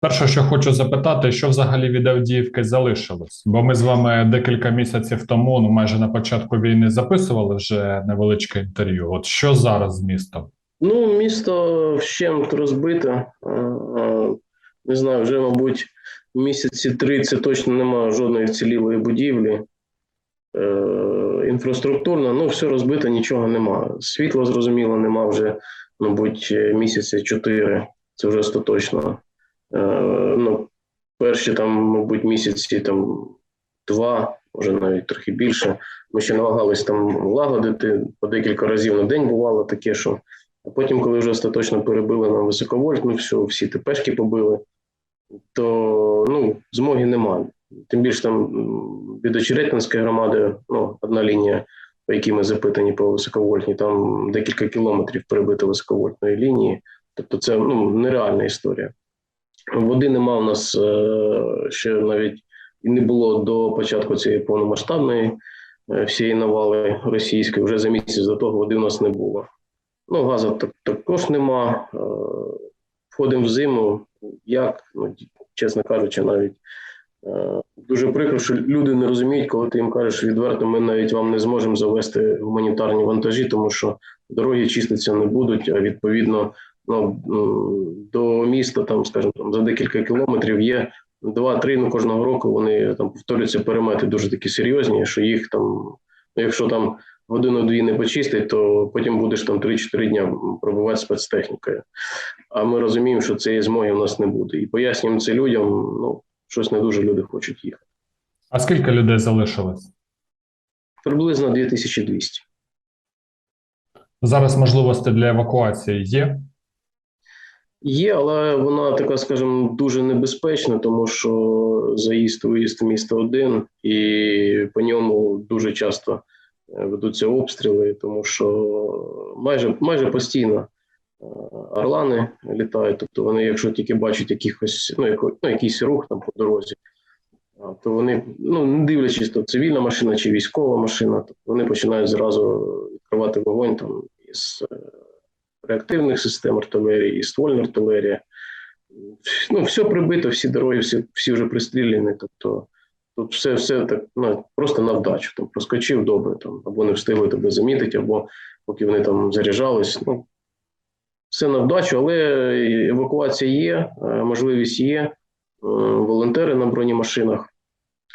Перше, що хочу запитати, що взагалі від Авдіївки залишилось? Бо ми з вами декілька місяців тому, ну майже на початку війни, записували вже невеличке інтерв'ю. От що зараз з містом? Ну, місто вщент розбите. Е, е, Не знаю, вже, мабуть, місяці три це точно немає жодної вцілілої будівлі. Е, Інфраструктурно, ну, все розбито, нічого немає. Світла, зрозуміло, нема вже, мабуть, місяці чотири. Це вже остаточно. Е, Ну, перші там, мабуть, місяці там два, може навіть трохи більше. Ми ще намагались там лагодити по декілька разів на день бувало таке, що а потім, коли вже остаточно перебили нам високовольтну, все, всі ТПшки побили, то ну, змоги немає. Тим більше там від Очеретинської громади, ну, одна лінія, по якій ми запитані по високовольтній, там декілька кілометрів перебито високовольтної лінії. Тобто це ну, нереальна історія. Води нема у нас е, ще навіть не було до початку цієї повномасштабної е, всієї навали російської. Вже за місяць до того води у нас не було. Ну, газу так, також нема. Е, Входимо в зиму. Як, ну, чесно кажучи, навіть дуже прикро, що люди не розуміють, коли ти їм кажеш відверто, ми навіть вам не зможемо завести гуманітарні вантажі, тому що дороги чиститься не будуть, а відповідно ну, до міста, там, скажімо, там, за декілька кілометрів є два-три ну, кожного року вони там повторюються перемети дуже такі серйозні, що їх там, ну, якщо там годину-дві не почистить, то потім будеш там 3-4 дня пробувати спецтехнікою. А ми розуміємо, що цієї змоги у нас не буде. І пояснюємо це людям, ну, щось не дуже люди хочуть їхати. А скільки людей залишилось? Приблизно 2200. Зараз можливості для евакуації є? Є, але вона така, скажімо, дуже небезпечна, тому що заїзд виїзд в місто один, і по ньому дуже часто е, ведуться обстріли, тому що майже майже постійно е, орлани літають. Тобто вони, якщо тільки бачать якихось, ну, яко- ну, якийсь рух там по дорозі, то вони, ну не дивлячись, то цивільна машина чи військова машина, то вони починають зразу відкривати вогонь там із е, реактивних систем артилерії, і ствольна артилерія. Ну, все прибито, всі дороги, всі, всі вже пристріляні. Тобто тут все, все так ну, просто на вдачу. Там проскочив добре, там, або не встигли тебе замітити, або поки вони там заряджались. Ну, все на вдачу, але евакуація є, е, можливість є. Е, Волонтери на бронемашинах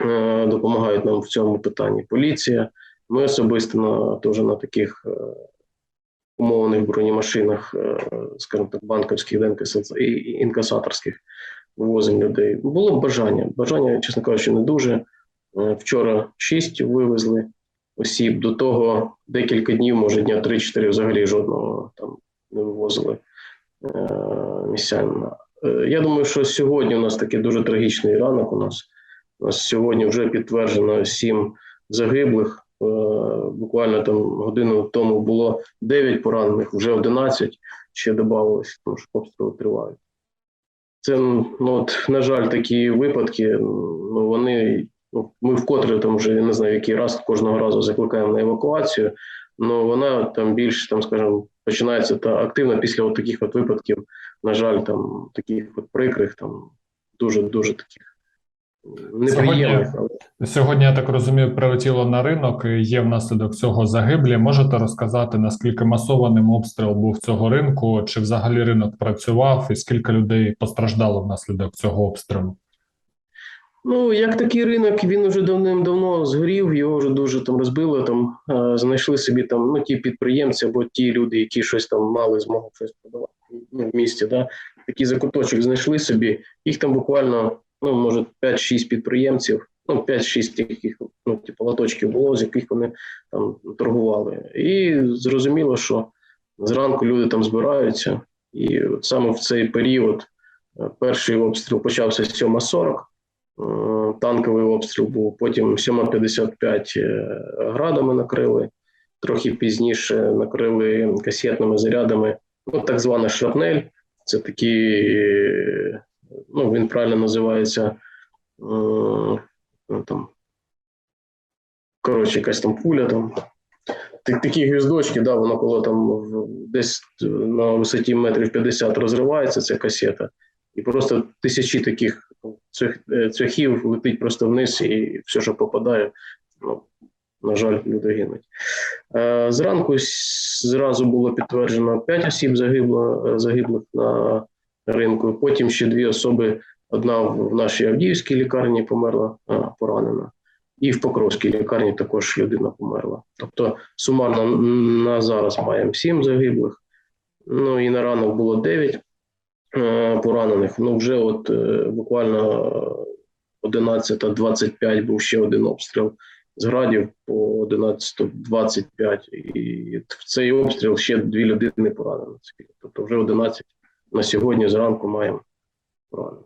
е, допомагають нам в цьому питанні. Поліція. Ми особисто на теж на таких умовних бронемашинах, е, скажімо так, банківських і інкасаторських вивозимо людей. Було б бажання. Бажання, чесно кажучи, не дуже. Е, Вчора шість вивезли осіб. До того декілька днів, може дня 3-4 взагалі жодного там не вивозили е. Е, Я думаю, що сьогодні у нас такий дуже трагічний ранок. У нас у нас сьогодні вже підтверджено сім загиблих. Е, Буквально там годину тому було 9 поранених, вже 11 ще додавалося, тому що обстріли тривають. Це, ну, от, на жаль, такі випадки, ну, вони, ну, ми вкотре там вже я не знаю, який раз кожного разу закликаємо на евакуацію, але вона там більш, там, скажімо, починається та активно після от таких от випадків, на жаль, там таких от прикрих, там дуже-дуже таких але Сьогодні, я так розумію, прилетіло на ринок. Є внаслідок цього загиблі. Можете розказати, наскільки масованим обстріл був цього ринку? Чи взагалі ринок працював, і скільки людей постраждало внаслідок цього обстрілу? Ну, як такий ринок, він вже давним-давно згорів, його вже дуже там розбили. Там е, знайшли собі там ну ті підприємці або ті люди, які щось там мали змогу щось продавати ну, в місті. Да? Такий закуточок знайшли собі. Їх там буквально, ну може, 5-6 підприємців, ну 5-6 таких ну, типу, лоточків було, з яких вони там торгували. І зрозуміло, що зранку люди там збираються, і от саме в цей період е, перший обстріл почався з 7.40. Е, танковий обстріл був. Потім 7.55 е, градами накрили, трохи пізніше накрили касетними зарядами. Ну, так звана шрапнель. Це такі, ну він правильно називається. е, ну, там, коротше, якась там пуля там. Такі гвіздочки, да, воно коли там десь на висоті метрів 50 розривається ця касета. і просто тисячі таких е, цехів летить просто вниз, і все, що попадає, ну, на жаль, люди гинуть. Е, Зранку зразу було підтверджено 5 осіб е, загиблих на ринку. Потім ще дві особи. Одна в нашій Авдіївській лікарні померла, поранена, і в Покровській лікарні також людина померла. Тобто сумарно на зараз маємо 7 загиблих. Ну і на ранок було 9 е, поранених. Ну вже от е, буквально 11.25 був ще один обстріл з градів по 11.25. І в цей обстріл ще дві людини поранені. Тобто вже 11 на сьогодні зранку маємо поранених.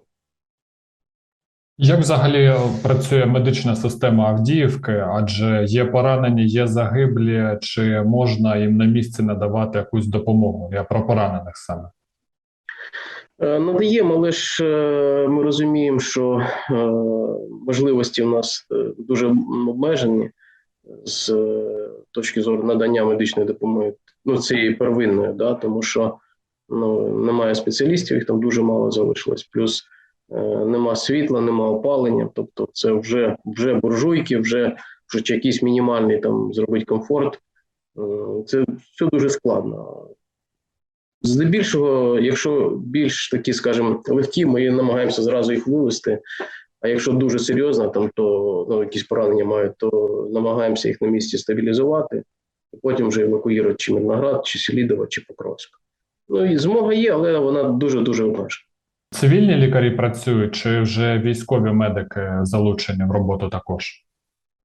Як взагалі працює медична система Авдіївки? Адже є поранені, є загиблі, чи можна їм на місці надавати якусь допомогу? Я про поранених саме. Надаємо, але ж ми розуміємо, що е, можливості в нас е, дуже обмежені з е, точки зору надання медичної допомоги, ну цієї первинної, да, тому що ну, немає спеціалістів, їх там дуже мало залишилось. Плюс е, нема світла, нема опалення. Тобто, це вже, вже буржуйки, вже, вже якийсь мінімальний там зробити комфорт. Е, Це все дуже складно. Здебільшого, якщо більш такі, скажімо, легкі, ми намагаємося зразу їх вивести. А якщо дуже серйозно, там то ну, якісь поранення мають, то намагаємося їх на місці стабілізувати, і потім вже евакуювати чи Мирноград, чи Селідово, чи Покровськ. Ну і змога є, але вона дуже дуже обмежена. Цивільні лікарі працюють, чи вже військові медики залучені в роботу також?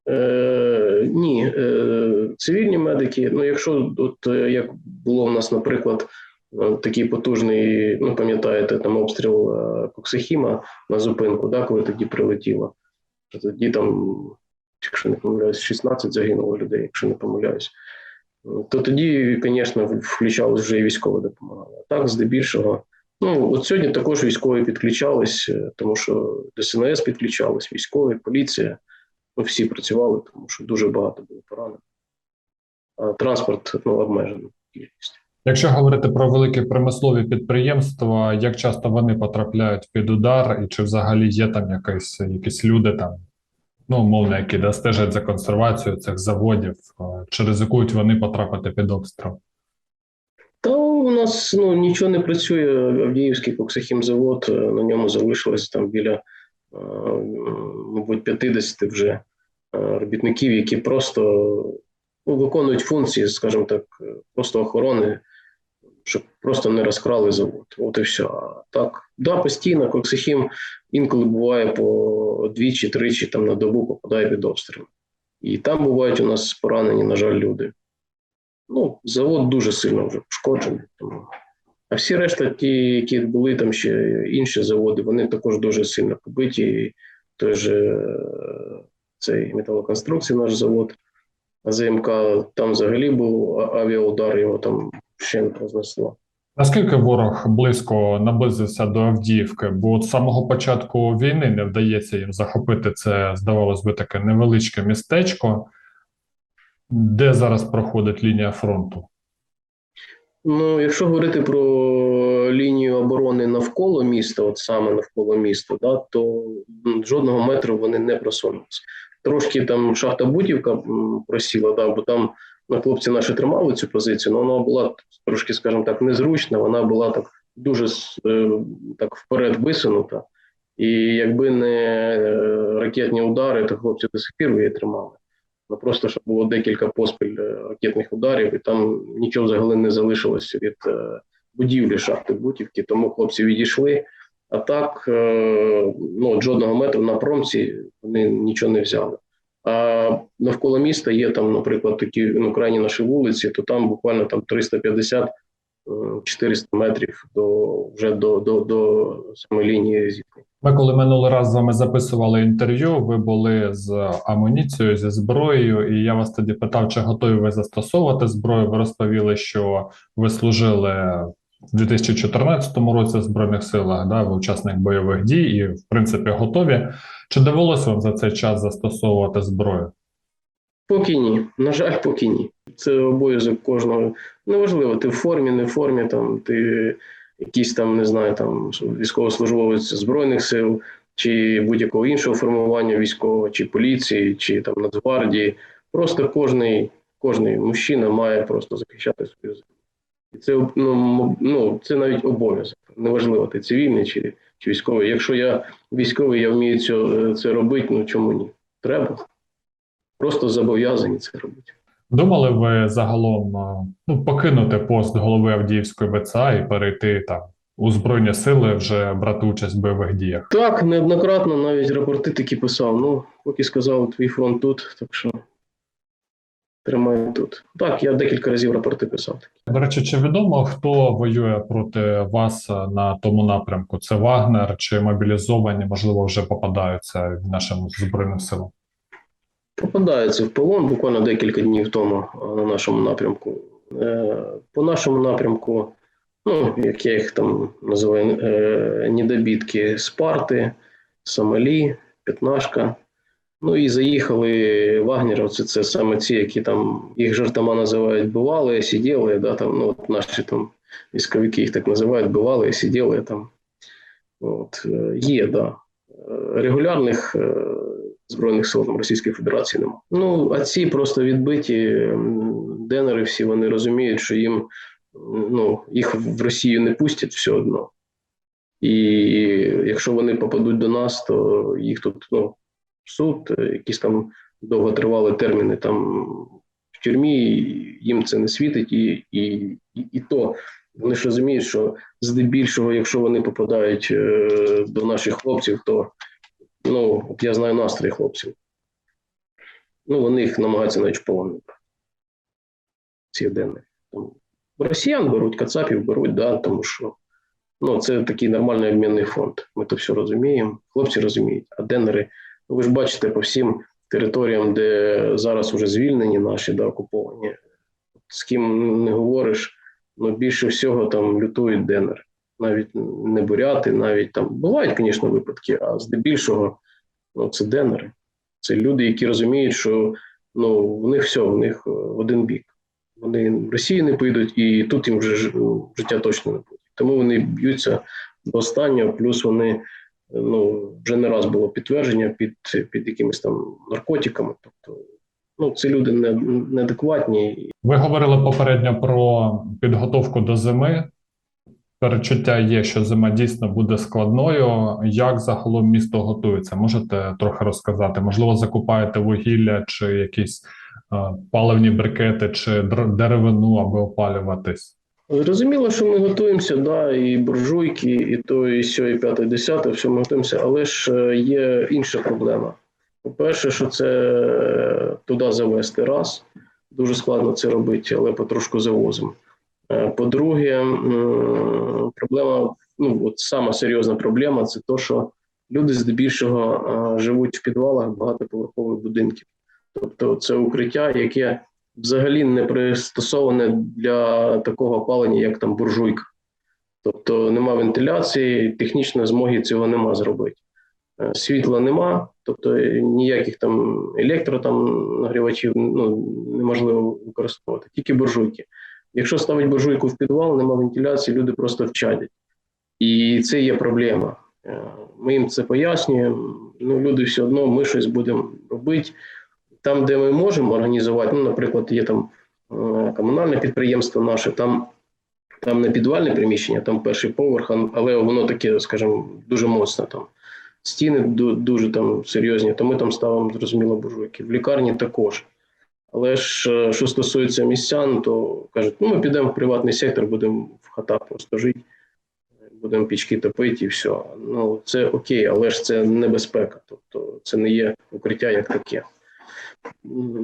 Е, ні, е, цивільні медики. Ну, якщо от е, як було в нас, наприклад, е, такий потужний, ну пам'ятаєте, там обстріл е, Коксихіма на зупинку, да, коли тоді прилетіло. Тоді там, якщо не помиляюсь, 16 загинуло людей, якщо не помиляюсь. То тоді, звісно, включалась вже і військова допомога. А так, здебільшого. Ну, от сьогодні також військові підключались, е, тому що ДСНС підключались, військові, поліція. Ми всі працювали, тому що дуже багато було поранених. А транспорт ну, обмежений кількість. Якщо говорити про великі промислові підприємства, як часто вони потрапляють під удар, і чи взагалі є там якісь, якісь люди там, ну, умовно, які да, стежать за консервацією цих заводів, е, чи ризикують вони потрапити під обстріл? Та у нас ну, нічого не працює. Авдіївський коксахімзавод, е, на ньому залишилось там біля, е, мабуть, 50 вже робітників, які просто ну, виконують функції, скажімо так, просто охорони, щоб просто не розкрали завод. От і все. А так, да, постійно коксахім інколи буває по двічі, тричі там на добу попадає під обстріл. І там бувають у нас поранені, на жаль, люди. Ну, завод дуже сильно вже пошкоджений. Тому. А всі решта, ті, які були там ще інші заводи, вони також дуже сильно побиті. Той же цей металоконструкції, наш завод АЗМК, там взагалі був авіаудар, його там ще рознесло. Наскільки ворог близько наблизився до Авдіївки? Бо з самого початку війни не вдається їм захопити це, здавалось би, таке невеличке містечко, де зараз проходить лінія фронту. Ну, якщо говорити про лінію оборони навколо міста, от саме навколо міста, да, то жодного метру вони не просунулися. Трошки там шахта Бутівка просіла, да, бо там хлопці наші тримали цю позицію, але вона була трошки, скажімо так, незручна, вона була так дуже е, так вперед висунута. І якби не е, ракетні удари, то хлопці до сих пір її тримали. Ну просто щоб було декілька поспіль е, ракетних ударів, і там нічого взагалі не залишилося від будівлі шахти Бутівки, тому хлопці відійшли. А так, ну, жодного метру на промці вони нічого не взяли. А навколо міста є там, наприклад, такі ну, крайні наші вулиці, то там буквально там 350 е, 400 метрів до вже до, до, до самої лінії зіткнення. Ми, коли минулий раз з вами записували інтерв'ю, ви були з амуніцією, зі зброєю, і я вас тоді питав, чи готові ви застосовувати зброю. Ви розповіли, що ви служили в 2014 році в Збройних силах, да, учасник бойових дій і, в принципі, готові. Чи довелося вам за цей час застосовувати зброю? Поки ні. На жаль, поки ні. Це обов'язок кожного. Неважливо, ти в формі, не в формі, там ти якийсь там, не знаю, там військовослужбовець Збройних сил чи будь-якого іншого формування військового, чи поліції, чи там Нацгвардії. Просто кожний, кожний мужчина має просто захищати свою землю. І це ну, ну, це навіть обов'язок. Неважливо, ти цивільний чи, чи військовий. Якщо я військовий, я вмію це, це робити, ну чому ні? Треба. Просто зобов'язані це робити. Думали ви загалом е, ну, покинути пост голови Авдіївської ВЦА і перейти там у Збройні сили вже брати участь в бойових діях? Так, неоднократно навіть рапорти такі писав. Ну, поки сказав, твій фронт тут, так що тримай тут. Так, я декілька разів рапорти писав. До речі, чи відомо, хто воює проти вас е, на тому напрямку? Це Вагнер чи мобілізовані, можливо, вже попадаються нашим збройним силам? Попадається в полон буквально декілька днів тому на нашому напрямку. Е, По нашому напрямку, ну, як я їх там називаю, е, недобітки Спарти, Сомалі, П'ятнашка. Ну і заїхали вагнеровці, це саме ці, які там їх жартома називають бували, сиділи, да, там, ну, от наші там військовики їх так називають, бували, сиділи там. От, е, є, да. Е, Регулярних е, Збройних сил там, Російської Федерації немає. Ну, а ці просто відбиті денери всі вони розуміють, що їм ну, їх в Росію не пустять все одно. І якщо вони попадуть до нас, то їх тут ну, суд, е, якісь там довготривалі терміни там в тюрмі, їм це не світить, і, і, і, і то вони ж розуміють, що здебільшого, якщо вони попадають е, до наших хлопців, то ну, от я знаю настрій хлопців. Ну, вони їх намагаються навіть полон. Ці. Там Росіян беруть, кацапів беруть, да, тому що ну, це такий нормальний обмінний фонд. Ми то все розуміємо, хлопці розуміють. А денери, ви ж бачите по всім територіям, де зараз вже звільнені наші, да, окуповані. З ким не говориш, ну більше всього там лютують денери навіть не буряти, навіть там бувають, звісно, випадки, а здебільшого ну, це денери. Це люди, які розуміють, що ну, в них все, в них е, в один бік. Вони в Росію не підуть, і тут їм вже ну, життя точно не буде. Тому вони б'ються до останнього, плюс вони ну, вже не раз було підтвердження під, під якимись там наркотиками. Тобто, ну, це люди не, неадекватні, Ви говорили попередньо про підготовку до зими. Перечуття є, що зима дійсно буде складною. Як загалом місто готується? Можете трохи розказати? Можливо, закупаєте вугілля чи якісь е, паливні брикети, чи деревину, аби опалюватись? Зрозуміло, що ми готуємося, да, і буржуйки, і то, і сьо, і п'яте, і десяте, все ми готуємося, але ж е, є інша проблема. По-перше, що це е, туди завести раз, дуже складно це робити, але потрошку завозимо. Е, По-друге, проблема, ну от сама серйозна проблема це те, що люди здебільшого живуть в підвалах багатоповерхових будинків. Тобто це укриття, яке взагалі не пристосоване для такого опалення, як там буржуйка. Тобто нема вентиляції, технічної змоги цього нема зробити. Е, Світла нема, тобто ніяких там електро там нагрівачів ну, неможливо використовувати, тільки буржуйки. Якщо ставить буржуйку в підвал, нема вентиляції, люди просто вчадять. І це є проблема. Е, Ми їм це пояснюємо. Ну, люди все одно, ми щось будемо робити. Там, де ми можемо організувати, ну, наприклад, є там е, комунальне підприємство наше, там, там не підвальне приміщення, там перший поверх, але воно таке, скажімо, дуже моцне там. Стіни дуже там серйозні, то ми там ставимо, зрозуміло, буржуйки. В лікарні також. Але ж е, що стосується містян, то кажуть, ну ми підемо в приватний сектор, будемо в хатах просто жити, будемо пічки топити і все. Ну це окей, але ж це небезпека. Тобто це не є укриття як таке.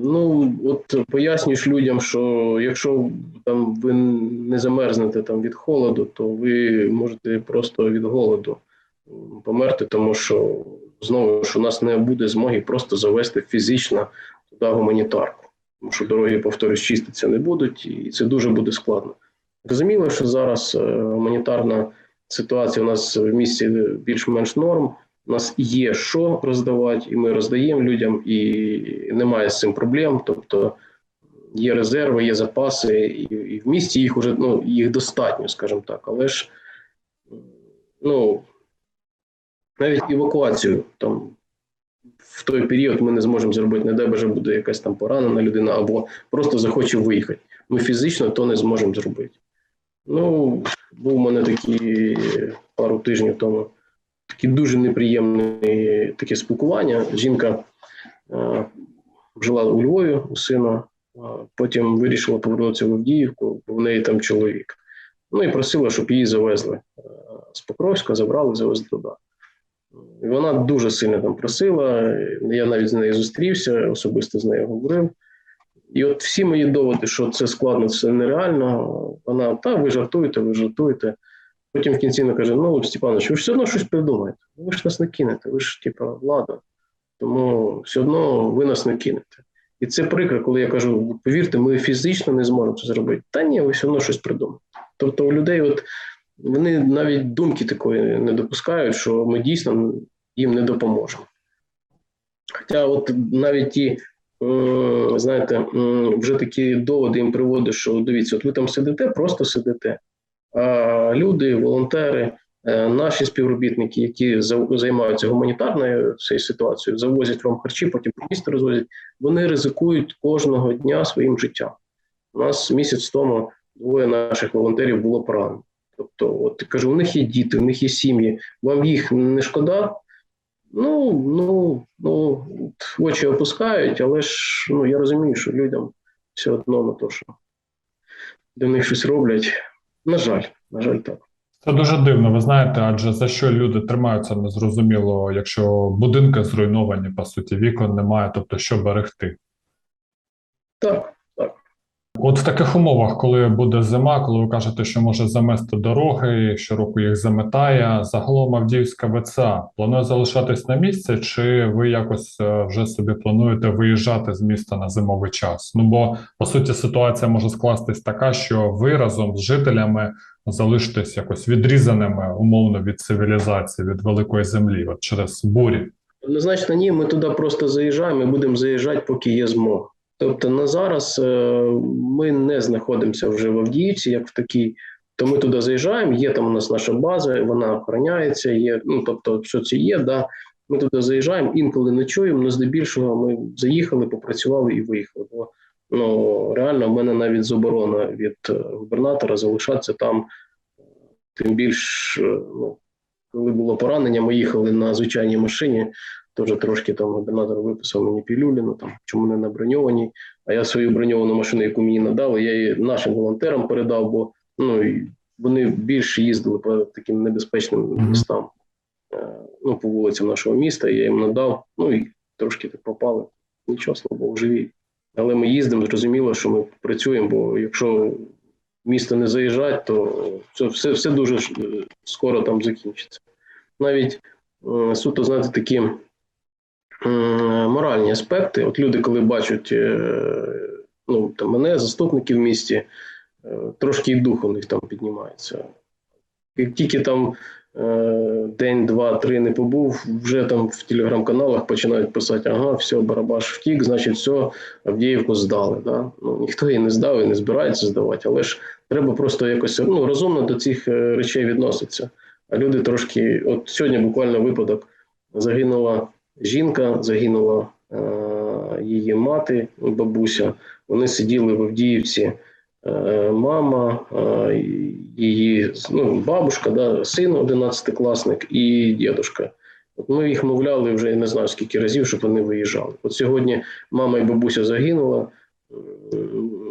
Ну, от пояснюєш людям, що якщо там ви не замерзнете там від холоду, то ви можете просто від голоду померти, тому що знову ж у нас не буде змоги просто завести фізично туди гуманітарку. Тому що дороги, повторюсь, чиститься не будуть, і це дуже буде складно. Розуміло, що зараз е, гуманітарна ситуація у нас в місті більш-менш норм. У нас є що роздавати, і ми роздаємо людям, і немає з цим проблем. Тобто є резерви, є запаси, і, і в місті їх уже ну, їх достатньо, скажімо так. Але ж ну, навіть евакуацію там в той період ми не зможемо зробити, не дай Боже, буде якась там поранена людина або просто захоче виїхати. Ми фізично то не зможемо зробити. Ну, був у мене такий пару тижнів тому таке дуже неприємне таке спілкування. Жінка е, жила у Львові у сина, а потім вирішила повернутися в Авдіївку, бо в неї там чоловік. Ну і просила, щоб її завезли е, з Покровська, забрали, завезли туди. І вона дуже сильно там просила. Я навіть з нею зустрівся, особисто з нею говорив. І от всі мої доводи, що це складно, це нереально. Вона, та ви жартуєте, ви жартуєте. Потім в кінці вона каже: ну, Степанович, ви ж все одно щось придумаєте. Ви ж нас не кинете, ви ж типа влада. Тому все одно ви нас не кинете. І це прикро, коли я кажу: повірте, ми фізично не зможемо це зробити. Та ні, ви все одно щось придумаєте. Тобто у людей, от вони навіть думки такої не допускають, що ми дійсно їм не допоможемо. Хоча, от навіть ті, знаєте, вже такі доводи їм приводять, що дивіться, от ви там сидите, просто сидите. А люди, волонтери, е, наші співробітники, які займаються гуманітарною цією ситуацією, завозять вам харчі, потім по місту розвозять, вони ризикують кожного дня своїм життям. У нас місяць тому двоє наших волонтерів було поранено. Тобто, от кажу, у них є діти, у них є сім'ї. Вам їх не шкода? Ну, ну, ну, очі опускають, але ж ну, я розумію, що людям все одно на те, що до них щось роблять. На жаль, на жаль, так. Це дуже дивно, ви знаєте, адже за що люди тримаються незрозуміло, якщо будинки зруйновані, по суті, вікон немає, тобто що берегти. Так, От в таких умовах, коли буде зима, коли ви кажете, що може замести дороги, щороку їх заметає, загалом Авдіївська ВЦА планує залишатись на місці, чи ви якось е, вже собі плануєте виїжджати з міста на зимовий час? Ну бо по суті ситуація може скластись така, що ви разом з жителями залишитесь якось відрізаними умовно від цивілізації, від великої землі, от через бурі. Однозначно, ні, ми туди просто заїжджаємо і будемо заїжджати, поки є змога. Тобто на зараз е, ми не знаходимося вже в Авдіївці, як в такій, то ми туди заїжджаємо. Є там у нас наша база, вона охороняється. Є, ну тобто, що це є, да. Ми туди заїжджаємо, інколи ночуємо, але здебільшого ми заїхали, попрацювали і виїхали. Бо ну реально в мене навіть заборона від е, губернатора залишатися там. Тим більш, е, ну, коли було поранення, ми їхали на звичайній машині. Теж трошки там губернатор виписав мені пілюліну, там чому не на броньованій. А я свою броньовану машину, яку мені надали, я її нашим волонтерам передав, бо ну вони більше їздили по таким небезпечним містам, е, ну по вулицям нашого міста. Я їм надав. Ну і трошки так попали. Нічого, слава Богу, живі. Але ми їздимо, зрозуміло, що ми працюємо, бо якщо місто не заїжджать, то це все, все дуже е, скоро там закінчиться. Навіть е, суто, знаєте, такі моральні аспекти. От люди, коли бачать е, ну, там, мене, заступники в місті, е, трошки і дух у них там піднімається. Як тільки там е, день, два, три не побув, вже там в телеграм-каналах починають писати: ага, все, Барабаш втік, значить, все, Авдіївку здали. Да? Ну, ніхто її не здав і не збирається здавати, але ж треба просто якось ну, розумно до цих речей відноситися. А люди трошки, от сьогодні буквально випадок загинула жінка, загинула е, її мати, бабуся. Вони сиділи в Авдіївці. Е, мама, е, її ну, бабушка, да, син 11-класник і дідушка. Ми їх мовляли вже не знаю скільки разів, щоб вони виїжджали. От сьогодні мама і бабуся загинула,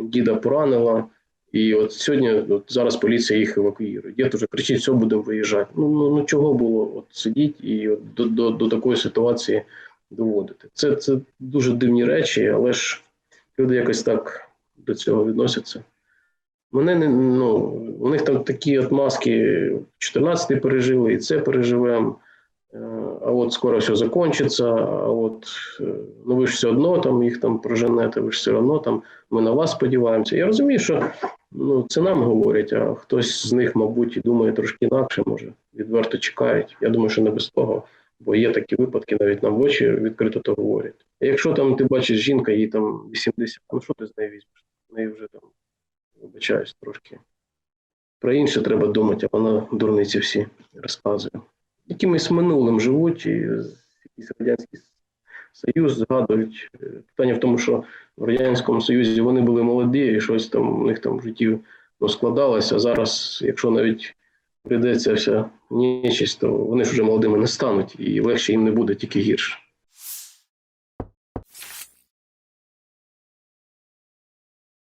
діда поранила. І от сьогодні, от зараз поліція їх евакуює. Дід уже кричить, все, будемо виїжджати. Ну, ну, ну чого було от сидіти і от до, до, до такої ситуації доводити? Це, це дуже дивні речі, але ж люди якось так до цього відносяться. Мене не ну, у них там такі от маски 14-й пережили, і це переживемо. Е, А от скоро все закінчиться, а от е, ну ви ж все одно там їх там проженете, ви ж все одно там ми на вас сподіваємося. Я розумію, що ну, це нам говорять, а хтось з них, мабуть, і думає трошки інакше, може, відверто чекають. Я думаю, що не без того, бо є такі випадки, навіть нам в очі відкрито то говорять. А якщо там ти бачиш жінка, їй там 80, ну що ти з нею візьмеш? Неї вже там, вибачаюсь, трошки про інше треба думати, а вона дурниці всі розказує. Якимось минулим живуть, і якийсь радянський Союз згадують. Е, Питання в тому, що в Радянському Союзі вони були молоді, і щось там у них там в житті складалося. Зараз, якщо навіть прийдеться вся нічість, то вони ж вже молодими не стануть, і легше їм не буде, тільки гірше.